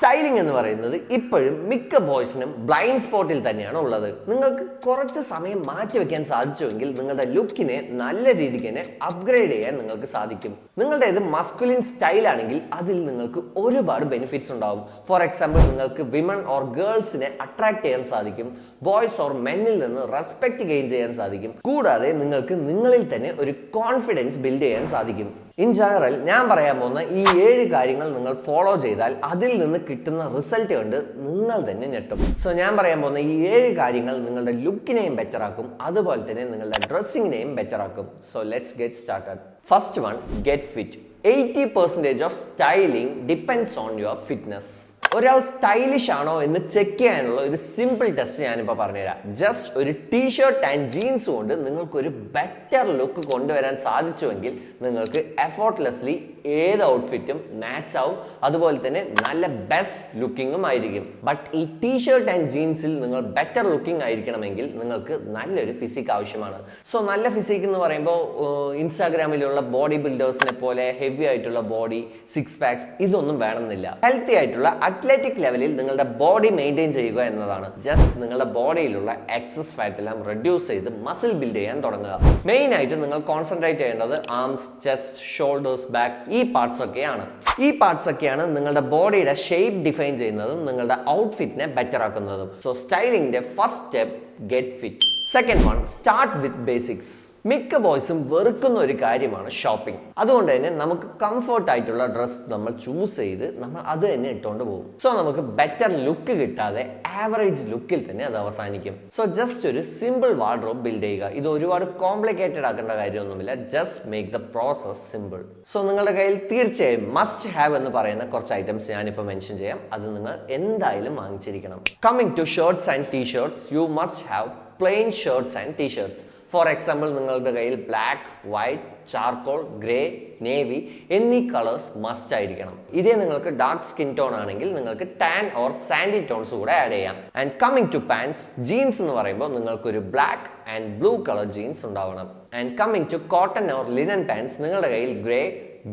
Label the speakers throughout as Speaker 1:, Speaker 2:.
Speaker 1: Styling എന്ന് പറയുന്നത് ഇപ്പോഴും മിക്ക ബോയ്സിനും ബ്ലൈൻഡ് സ്പോട്ടിൽ തന്നെയാണ് ഉള്ളത്. നിങ്ങൾക്ക് കുറച്ച് സമയം മാറ്റി വെക്കാൻ സാധിച്ചുവെങ്കിൽ നിങ്ങളുടെ ലുക്കിനെ നല്ല രീതിക്ക് തന്നെ അപ്ഗ്രേഡ് ചെയ്യാൻ നിങ്ങൾക്ക് സാധിക്കും. നിങ്ങളുടെ ഇത് മസ്കുലിൻ സ്റ്റൈൽ ആണെങ്കിൽ അതിൽ നിങ്ങൾക്ക് ഒരുപാട് ബെനിഫിറ്റ്സ് ഉണ്ടാവും. ഫോർ എക്സാമ്പിൾ നിങ്ങൾക്ക് വിമൺ ഓർ ഗേൾസിനെ അട്രാക്ട് ചെയ്യാൻ സാധിക്കും. ബോയ്സ് ഓർ മെന്നിൽ നിന്ന് റെസ്പെക്ട് ഗെയിൻ ചെയ്യാൻ സാധിക്കും. കൂടാതെ നിങ്ങൾക്ക് നിങ്ങളിൽ തന്നെ ഒരു കോൺഫിഡൻസ് ബിൽഡ് ചെയ്യാൻ സാധിക്കും. ഇൻ ജനറൽ ഞാൻ പറയാൻ പോകുന്ന ഈ ഏഴ് കാര്യങ്ങൾ നിങ്ങൾ ഫോളോ ചെയ്താൽ അതിൽ നിന്ന് കിട്ടുന്ന റിസൾട്ട് കണ്ട് നിങ്ങൾ തന്നെ ഞെട്ടും. സോ ഞാൻ പറയാൻ പോകുന്ന ഈ ഏഴ് കാര്യങ്ങൾ നിങ്ങളുടെ ലുക്കിനെയും ബെറ്റർ ആക്കും. അതുപോലെ തന്നെ നിങ്ങളുടെ ഡ്രസ്സിങ്ങിനെയും ബെറ്റർ ആക്കും. So let's get started first one get fit eighty percentage of styling depends on your fitness ഒരാൾ സ്റ്റൈലിഷ് ആണോ എന്ന് ചെക്ക് ചെയ്യാനുള്ള ഒരു സിമ്പിൾ ടെസ്റ്റ് ഞാനിപ്പോൾ പറഞ്ഞുതരാം. ജസ്റ്റ് ഒരു ടീഷർട്ട് ആൻഡ് ജീൻസ് കൊണ്ട് നിങ്ങൾക്കൊരു ബെറ്റർ ലുക്ക് കൊണ്ടുവരാൻ സാധിച്ചുവെങ്കിൽ നിങ്ങൾക്ക് എഫോർട്ട്ലെസ്ലി ഏത് ഔട്ട്ഫിറ്റും മാച്ച് ആവും. അതുപോലെ തന്നെ നല്ല ബെസ്റ്റ് ലുക്കിങ്ങും ആയിരിക്കും. ബട്ട് ഈ ടീഷർട്ട് ആൻഡ് ജീൻസിൽ നിങ്ങൾ ബെറ്റർ ലുക്കിംഗ് ആയിരിക്കണമെങ്കിൽ നിങ്ങൾക്ക് നല്ലൊരു ഫിസിക് ആവശ്യമാണ്. സോ നല്ല ഫിസിക് എന്ന് പറയുമ്പോൾ ഇൻസ്റ്റാഗ്രാമിലുള്ള ബോഡി ബിൽഡേഴ്സിനെ പോലെ ഹെവി ആയിട്ടുള്ള ബോഡി സിക്സ് പാക്സ് ഇതൊന്നും വേണമെന്നില്ല. ഹെൽത്തി ആയിട്ടുള്ള അത്ലറ്റിക് ലെവലിൽ നിങ്ങളുടെ ബോഡി മെയിന്റെയിൻ ചെയ്യുക എന്നതാണ്. ജസ്റ്റ് നിങ്ങളുടെ ബോഡിയിലുള്ള എക്സസ് ഫാറ്റ് എല്ലാം റെഡ്യൂസ് ചെയ്ത് മസിൽ ബിൽഡ് ചെയ്യാൻ തുടങ്ങുക. മെയിൻ ആയിട്ട് നിങ്ങൾ കോൺസെൻട്രേറ്റ് ചെയ്യേണ്ടത് ആംസ് ചെസ്റ്റ് ഷോൾഡേഴ്സ് ബാക്ക് ഈ പാർട്സ് ഒക്കെയാണ്. ഈ പാർട്സ് ഒക്കെയാണ് നിങ്ങളുടെ ബോഡിയുടെ ഷേപ്പ് ഡിഫൈൻ ചെയ്യുന്നതും നിങ്ങളുടെ ഔട്ട്ഫിറ്റിനെ ബെറ്റർ ആക്കുന്നതും. So സ്റ്റൈലിംഗിന്റെ first step get fit second one start with basics മിക്ക ബോയ്സും വെറുക്കുന്ന ഒരു കാര്യമാണ് ഷോപ്പിംഗ് അതുകൊണ്ട് തന്നെ നമുക്ക് കംഫർട്ട് ആയിട്ടുള്ള ഡ്രസ്സ് നമ്മൾ ചൂസ് ചെയ്ത് നമ്മൾ അത് തന്നെ ഇട്ടുകൊണ്ട് പോകും. സോ നമുക്ക് ബെറ്റർ ലുക്ക് കിട്ടാതെ ആവറേജ് ലുക്കിൽ തന്നെ അത് അവസാനിക്കും. സോ ജസ്റ്റ് ഒരു സിമ്പിൾ വാർഡ്രോബ് ബിൽഡ് ചെയ്യുക. ഇത് ഒരുപാട് കോംപ്ലിക്കേറ്റഡ് ആക്കേണ്ട കാര്യമൊന്നുമില്ല. Just make the process simple so നിങ്ങളുടെ കയ്യിൽ തീർച്ചയായും മസ്റ്റ് ഹാവ് എന്ന് പറയുന്ന കുറച്ച് ഐറ്റംസ് ഞാനിപ്പോൾ മെൻഷൻ ചെയ്യാം. അത് നിങ്ങൾ എന്തായാലും വാങ്ങിച്ചിരിക്കണം. Coming to shirts and T shirts you must have plain shirts and T shirts for example നിങ്ങളുടെ കയ്യിൽ black white charcoal grey navy എന്നീ കളേഴ്സ് മസ്റ്റ് ആയിരിക്കണം. ഇതേ നിങ്ങൾക്ക് ഡാർക്ക് സ്കിൻ ടോൺ ആണെങ്കിൽ നിങ്ങൾക്ക് ടാൻ ഓർ സാൻഡി ടോൺസ് കൂടെ ആഡ് ചെയ്യാം. And coming to pants jeans എന്ന് പറയുമ്പോൾ നിങ്ങൾക്കൊരു black and blue colour jeans ഉണ്ടാവണം. And coming to cotton or linen pants നിങ്ങളുടെ കയ്യിൽ ഗ്രേ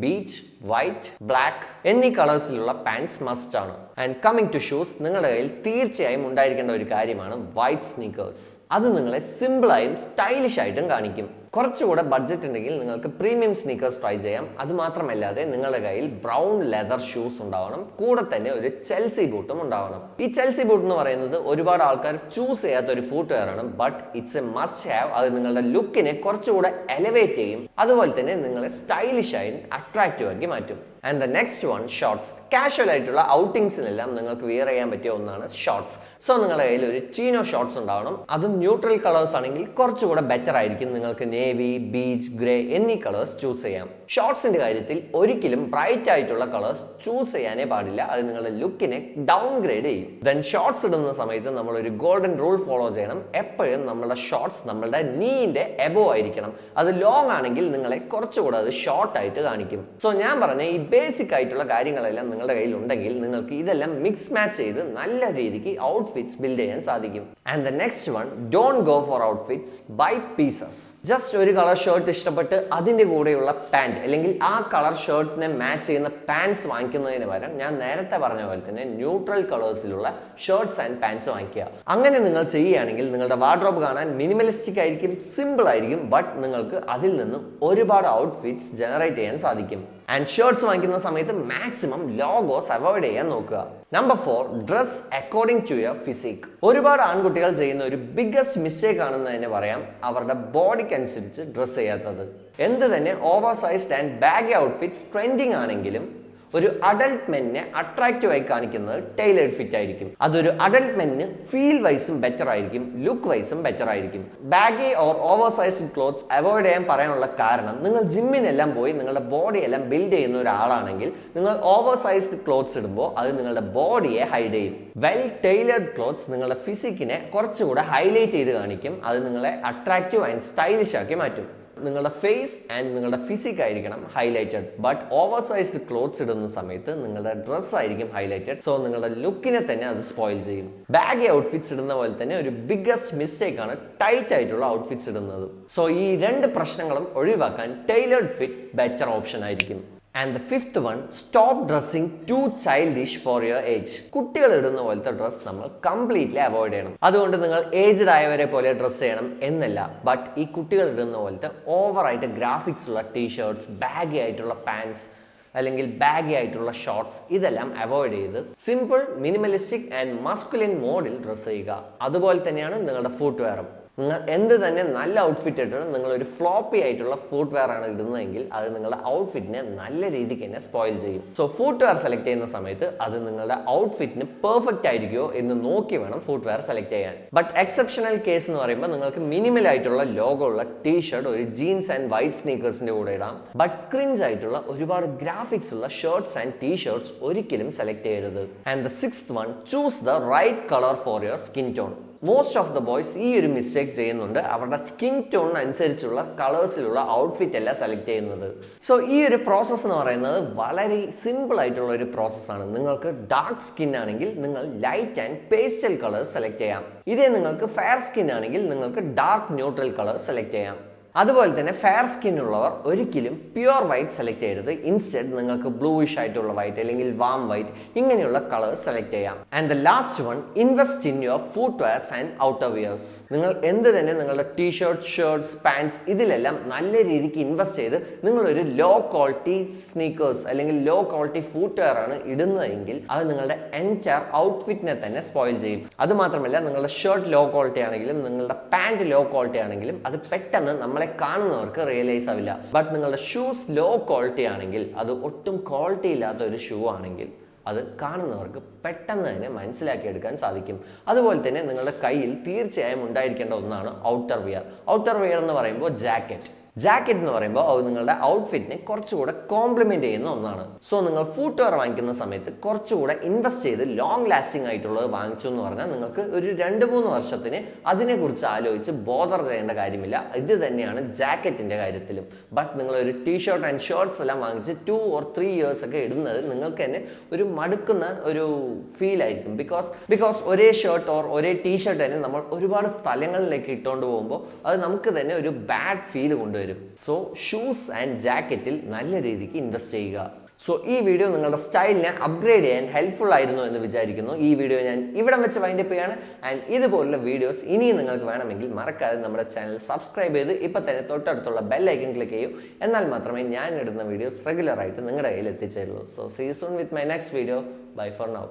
Speaker 1: ബീച്ച് വൈറ്റ് ബ്ലാക്ക് എന്നീ കളേഴ്സിലുള്ള പാൻസ് മസ്റ്റ് ആണ്. ആൻഡ് കമ്മിങ് ടു ഷൂസ് നിങ്ങളുടെ കയ്യിൽ തീർച്ചയായും ഉണ്ടായിരിക്കേണ്ട ഒരു കാര്യമാണ് വൈറ്റ് സ്നീക്കേഴ്സ് അത് നിങ്ങളെ സിമ്പിളായും സ്റ്റൈലിഷ് ആയിട്ടും കാണിക്കും. കുറച്ചുകൂടെ ബഡ്ജറ്റ് ഉണ്ടെങ്കിൽ നിങ്ങൾക്ക് പ്രീമിയം സ്നീക്കേഴ്സ് ട്രൈ ചെയ്യാം. അത് മാത്രമല്ലാതെ നിങ്ങളുടെ കയ്യിൽ ബ്രൗൺ ലെതർ ഷൂസ് ഉണ്ടാവണം. കൂടെ തന്നെ ഒരു ചെൽസി ബൂട്ടും ഉണ്ടാവണം. ഈ ചെൽസി ബൂട്ട് എന്ന് പറയുന്നത് ഒരുപാട് ആൾക്കാർ ചൂസ് ചെയ്യാത്ത ഒരു ഫുട്ട് വെയർ ആണ്. But it's a must have അത് നിങ്ങളുടെ ലുക്കിനെ കുറച്ചുകൂടെ എലവേറ്റ് ചെയ്യും. അതുപോലെ തന്നെ നിങ്ങളെ സ്റ്റൈലിഷ് ആയി അട്രാക്റ്റീവ് ആക്കി മാറ്റും. And the next one shorts casual ആയിട്ടുള്ള ഔട്ടിങ്സിനെല്ലാം നിങ്ങൾക്ക് വിയർ ചെയ്യാൻ പറ്റിയ ഒന്നാണ് ഷോർട്സ് സോ നിങ്ങളുടെ കയ്യിൽ ഒരു ചീനോ ഷോർട്സ് ഉണ്ടാവണം. അതും ന്യൂട്രൽ കളേഴ്സ് ആണെങ്കിൽ കുറച്ചുകൂടെ ബെറ്റർ ആയിരിക്കും. നിങ്ങൾക്ക് നേവി ബീച്ച് ഗ്രേ എന്നീ കളേഴ്സ് ചൂസ് ചെയ്യാം. ഷോർട്സിന്റെ കാര്യത്തിൽ ഒരിക്കലും ബ്രൈറ്റ് ആയിട്ടുള്ള കളേഴ്സ് ചൂസ് ചെയ്യാനേ പാടില്ല. അത് നിങ്ങളുടെ ലുക്കിനെ ഡൗൺ ഗ്രേഡ് ചെയ്യും. ദെൻ ഷോർട്സ് ഇടുന്ന സമയത്ത് നമ്മൾ ഒരു ഗോൾഡൻ റൂൾ ഫോളോ ചെയ്യണം. എപ്പോഴും നമ്മളുടെ ഷോർട്സ് നമ്മളുടെ നീന്റെ എബോ ആയിരിക്കണം. അത് ലോങ് ആണെങ്കിൽ നിങ്ങളെ കുറച്ചുകൂടെ അത് ഷോർട്ട് ആയിട്ട് കാണിക്കും. സോ ഞാൻ പറഞ്ഞ ഈ ബേസിക് ആയിട്ടുള്ള കാര്യങ്ങളെല്ലാം നിങ്ങളുടെ കയ്യിൽ ഉണ്ടെങ്കിൽ നിങ്ങൾക്ക് ഇതെല്ലാം മിക്സ് മാച്ച് ചെയ്ത് നല്ല രീതിക്ക് ഔട്ട്ഫിറ്റ്സ് ബിൽഡ് ചെയ്യാൻ സാധിക്കും. And the next one don't go for outfits by pieces just ഒരു കളർ ഷർട്ട് ഇഷ്ടപ്പെട്ട് അതിന്റെ കൂടെയുള്ള പാന്റ് അല്ലെങ്കിൽ ആ കളർ ഷർട്ടിനെ മാച്ച് ചെയ്യുന്ന പാൻസ് വാങ്ങിക്കുന്നതിന് പകരം ഞാൻ നേരത്തെ പറഞ്ഞ പോലെ തന്നെ ന്യൂട്രൽ കളേഴ്സിലുള്ള ഷർട്ട്സ് ആൻഡ് പാൻസ് വാങ്ങിക്കുക. അങ്ങനെ നിങ്ങൾ ചെയ്യുകയാണെങ്കിൽ നിങ്ങളുടെ വാർഡ്രോബ് കാണാൻ മിനിമലിസ്റ്റിക് ആയിരിക്കും സിമ്പിൾ ആയിരിക്കും ബട്ട് നിങ്ങൾക്ക് അതിൽ നിന്നും ഒരുപാട് ഔട്ട്ഫിറ്റ്സ് ജനറേറ്റ് ചെയ്യാൻ സാധിക്കും. ആൻഡ് ഷർട്ട്സ് വാങ്ങിക്കുന്ന സമയത്ത് മാക്സിമം ലോഗോസ് അവോയ്ഡ് ചെയ്യാൻ നോക്കുക. Number four dress according to your physique ഒരുപാട് ആൺകുട്ടികൾ ചെയ്യുന്ന ഒരു ബിഗ്ഗസ്റ്റ് മിസ്റ്റേക്ക് ആണെന്ന് തന്നെ പറയാം അവരുടെ ബോഡിക്ക് അനുസരിച്ച് ഡ്രസ് ചെയ്യാത്തത്. എന്ത് തന്നെ over sized and baggy outfits trending ആണെങ്കിലും ഒരു അഡൽട്ട് മെന്നിനെ അട്രാക്റ്റീവ് ആയി കാണിക്കുന്നത് ടൈലേഡ് ഫിറ്റ് ആയിരിക്കും. അതൊരു അഡൽട്ട് മെന്നിന് ഫീൽ വൈസും ബെറ്റർ ആയിരിക്കും ലുക്ക് വൈസും ബെറ്റർ ആയിരിക്കും. Baggy or over sized clothes avoid ചെയ്യാൻ പറയാനുള്ള കാരണം നിങ്ങൾ ജിമ്മിനെല്ലാം പോയി നിങ്ങളുടെ ബോഡി എല്ലാം ബിൽഡ് ചെയ്യുന്ന ഒരാളാണെങ്കിൽ നിങ്ങൾ ഓവർ സൈസ്ഡ് ക്ലോത്ത്സ് ഇടുമ്പോൾ അത് നിങ്ങളുടെ ബോഡിയെ ഹൈഡ് ചെയ്യും. വെൽ ടൈലേഡ് ക്ലോത്ത്സ് നിങ്ങളുടെ ഫിസിക്കിനെ കുറച്ചുകൂടെ ഹൈലൈറ്റ് ചെയ്ത് കാണിക്കും അത് നിങ്ങളെ അട്രാക്റ്റീവ് ആൻഡ് സ്റ്റൈലിഷ് ആക്കി മാറ്റും. നിങ്ങളുടെ ഫേസ് ആൻഡ് നിങ്ങളുടെ ഫിസിക് ആയിരിക്കണം highlighted but over sized clothes ഇടുന്ന സമയത്ത് നിങ്ങളുടെ ഡ്രസ്സ് ആയിരിക്കും ഹൈലൈറ്റഡ് സോ നിങ്ങളുടെ ലുക്കിനെ തന്നെ അത് സ്പോയിൽ ചെയ്യും. ബാഗി ഔട്ട്ഫിറ്റ്സ് ഇടുന്ന പോലെ തന്നെ ഒരു ബിഗ്ഗസ്റ്റ് മിസ്റ്റേക്ക് ആണ് ടൈറ്റ് ആയിട്ടുള്ള ഔട്ട്ഫിറ്റ്സ് ഇടുന്നത്. സോ ഈ രണ്ട് പ്രശ്നങ്ങളും ഒഴിവാക്കാൻ ടൈലേർഡ് ഫിറ്റ് ബെറ്റർ ഓപ്ഷൻ ആയിരിക്കും. And the fifth one stop dressing to childish for your age കുട്ടികൾ ഇടുന്ന പോലത്തെ ഡ്രസ്സ് നമ്മൾ കംപ്ലീറ്റ്ലി അവോയ്ഡ് ചെയ്യണം. അതുകൊണ്ട് നിങ്ങൾ ഏജ്ഡ് ആയവരെ പോലെ ഡ്രസ്സ് ചെയ്യണം എന്നല്ല. ബട്ട് ഈ കുട്ടികൾ ഇടുന്ന പോലത്തെ ഓവറായിട്ട് ഗ്രാഫിക്സ് ഉള്ള ടീഷർട്സ് ബാഗി ആയിട്ടുള്ള പാൻസ് അല്ലെങ്കിൽ ബാഗി ആയിട്ടുള്ള ഷോർട്സ് ഇതെല്ലാം അവോയ്ഡ് ചെയ്ത് സിമ്പിൾ മിനിമലിസ്റ്റിക് ആൻഡ് മസ്കുലിൻ മോഡിൽ ഡ്രസ്സ് ചെയ്യുക. അതുപോലെ തന്നെയാണ് നിങ്ങളുടെ ഫുഡ് വെയറും നിങ്ങൾ എന്ത് തന്നെ നല്ല ഔട്ട്ഫിറ്റ് ഇട്ടാലും നിങ്ങൾ ഒരു ഫ്ലോപ്പി ആയിട്ടുള്ള ഫുഡ് വെയർ ആണ് ഇടുന്നതെങ്കിൽ അത് നിങ്ങളുടെ ഔട്ട്ഫിറ്റിനെ നല്ല രീതിക്ക് തന്നെ സ്പോയിൽ ചെയ്യും. സോ ഫുഡ് വെയർ സെലക്ട് ചെയ്യുന്ന സമയത്ത് അത് നിങ്ങളുടെ ഔട്ട്ഫിറ്റിന് പെർഫെക്റ്റ് ആയിരിക്കുമോ എന്ന് നോക്കി വേണം ഫുഡ് വെയർ സെലക്ട് ചെയ്യാൻ. ബട്ട് എക്സെപ്ഷണൽ കേസ് എന്ന് പറയുമ്പോൾ നിങ്ങൾക്ക് മിനിമൽ ആയിട്ടുള്ള ലോഗോ ഉള്ള ടീ ഷർട്ട് ഒരു ജീൻസ് ആൻഡ് വൈറ്റ് സ്നീക്കേഴ്സിന്റെ കൂടെ ഇടാം. ബട്ട് ക്രിഞ്ച് ആയിട്ടുള്ള ഒരുപാട് ഗ്രാഫിക്സ് ഉള്ള ഷർട്ട്സ് ആൻഡ് ടീ ഷർട്ട്സ് ഒരിക്കലും സെലക്ട് ചെയ്യരുത്. And the six one choose the right colour for your skin tone most of the boys ഈ ഒരു മിസ്റ്റേക്ക് ചെയ്യുന്നുണ്ട്. അവരുടെ സ്കിൻ ടോൺ അനുസരിച്ചുള്ള കളേഴ്സിലുള്ള ഔട്ട്ഫിറ്റ് അല്ല സെലക്ട് ചെയ്യുന്നത്. സോ ഈ ഒരു പ്രോസസ്സ് എന്ന് പറയുന്നത് വളരെ സിമ്പിൾ ആയിട്ടുള്ള ഒരു പ്രോസസ്സാണ് നിങ്ങൾക്ക് ഡാർക്ക് സ്കിൻ ആണെങ്കിൽ നിങ്ങൾ light and pastel colours select ചെയ്യാം. ഇതേ നിങ്ങൾക്ക് ഫെയർ സ്കിൻ ആണെങ്കിൽ നിങ്ങൾക്ക് ഡാർക്ക് ന്യൂട്രൽ കളേഴ്സ് സെലക്ട് ചെയ്യാം. അതുപോലെ തന്നെ ഫെയർ സ്കിൻ ഉള്ളവർ ഒരിക്കലും പ്യുവർ വൈറ്റ് സെലക്ട് ചെയ്യരുത്. ഇൻസ്റ്റെഡ് നിങ്ങൾക്ക് ബ്ലൂയിഷ് ആയിട്ടുള്ള വൈറ്റ് അല്ലെങ്കിൽ വാം വൈറ്റ് ഇങ്ങനെയുള്ള കളേഴ്സ് സെലക്ട് ചെയ്യാം. And the last one invest in your footwears and outerwears നിങ്ങൾ എന്ത് തന്നെ നിങ്ങളുടെ ടീ ഷർട്ട് ഷർട്ട്സ് പാൻസ് ഇതിലെല്ലാം നല്ല രീതിക്ക് ഇൻവെസ്റ്റ് ചെയ്ത് നിങ്ങളൊരു ലോ ക്വാളിറ്റി സ്നീക്കേഴ്സ് അല്ലെങ്കിൽ ലോ ക്വാളിറ്റി ഫുഡ് വെയർ ആണ് ഇടുന്നതെങ്കിൽ അത് നിങ്ങളുടെ എന്റയർ ഔട്ട്ഫിറ്റിനെ തന്നെ സ്പോയിൽ ചെയ്യും. അതുമാത്രമല്ല നിങ്ങളുടെ ഷർട്ട് ലോ ക്വാളിറ്റി ആണെങ്കിലും നിങ്ങളുടെ പാന്റ് ലോ ക്വാളിറ്റി ആണെങ്കിലും അത് പെട്ടെന്ന് നമ്മളെ കാണുന്നവർക്ക് റിയലൈസ് ആവില്ല. ബട്ട് നിങ്ങളുടെ ഷൂസ് ലോ ക്വാളിറ്റി ആണെങ്കിൽ അത് ഒട്ടും ക്വാളിറ്റി ഇല്ലാത്ത ഒരു ഷൂ ആണെങ്കിൽ അത് കാണുന്നവർക്ക് പെട്ടെന്ന് തന്നെ മനസ്സിലാക്കിയെടുക്കാൻ സാധിക്കും. അതുപോലെ തന്നെ നിങ്ങളുടെ കയ്യിൽ തീർച്ചയായും ഉണ്ടായിരിക്കേണ്ട ഒന്നാണ് ഔട്ടർ വിയർ ഔട്ടർ വിയർ എന്ന് പറയുമ്പോൾ ജാക്കറ്റ് ജാക്കറ്റ് എന്ന് പറയുമ്പോൾ അത് നിങ്ങളുടെ ഔട്ട്ഫിറ്റിനെ കുറച്ചുകൂടെ കോംപ്ലിമെന്റ് ചെയ്യുന്ന ഒന്നാണ്. സോ നിങ്ങൾ ഫുട്ട് വെയർ വാങ്ങിക്കുന്ന സമയത്ത് കുറച്ചുകൂടെ ഇൻവെസ്റ്റ് ചെയ്ത് ലോങ് ലാസ്റ്റിംഗ് ആയിട്ടുള്ളത് വാങ്ങിച്ചു എന്ന് പറഞ്ഞാൽ നിങ്ങൾക്ക് ഒരു രണ്ട് മൂന്ന് വർഷത്തിന് അതിനെക്കുറിച്ച് ആലോചിച്ച് ബോധർ ചെയ്യേണ്ട കാര്യമില്ല. ഇത് തന്നെയാണ് ജാക്കറ്റിന്റെ കാര്യത്തിലും. ബട്ട് നിങ്ങൾ ടീ ഷർട്ട് ആൻഡ് ഷർട്ട്സ് എല്ലാം വാങ്ങിച്ച് ടു ഓർ ത്രീ ഇയേഴ്സ് ഒക്കെ ഇടുന്നത് നിങ്ങൾക്ക് തന്നെ ഒരു മടുക്കുന്ന ഒരു ഫീൽ ആയിരിക്കും. ബിക്കോസ് ബിക്കോസ് ഒരേ ഷർട്ട് ഓർ ഒരേ ടീ ഷർട്ട് തന്നെ നമ്മൾ ഒരുപാട് സ്ഥലങ്ങളിലേക്ക് ഇട്ടുകൊണ്ട് പോകുമ്പോൾ അത് നമുക്ക് തന്നെ ഒരു ബാഡ് ഫീൽ കൊണ്ടുവരും. സോ ഷൂസ് ആൻഡ് ജാക്കറ്റിൽ നല്ല രീതിക്ക് ഇൻവെസ്റ്റ് ചെയ്യുക. സോ ഈ വീഡിയോ നിങ്ങളുടെ സ്റ്റൈലിനെ അപ്ഗ്രേഡ് ചെയ്യാൻ ഹെൽപ്ഫുൾ ആയിരുന്നു എന്ന് വിചാരിക്കുന്നു. ഈ വീഡിയോ ഞാൻ ഇവിടം വെച്ച് വൈൻഡപ്പ് ചെയ്യാണ്. ആൻഡ് ഇതുപോലുള്ള വീഡിയോസ് ഇനിയും നിങ്ങൾക്ക് വേണമെങ്കിൽ മറക്കാതെ നമ്മുടെ ചാനൽ സബ്സ്ക്രൈബ് ചെയ്ത് ഇപ്പം തന്നെ തൊട്ടടുത്തുള്ള ബെല്ലൈക്കൻ ക്ലിക്ക് ചെയ്യൂ. എന്നാൽ മാത്രമേ ഞാൻ ഇടുന്ന വീഡിയോസ് റെഗുലറായിട്ട് നിങ്ങളുടെ കയ്യിൽ എത്തിച്ചേരുള്ളൂ. So see soon with my next video bye for now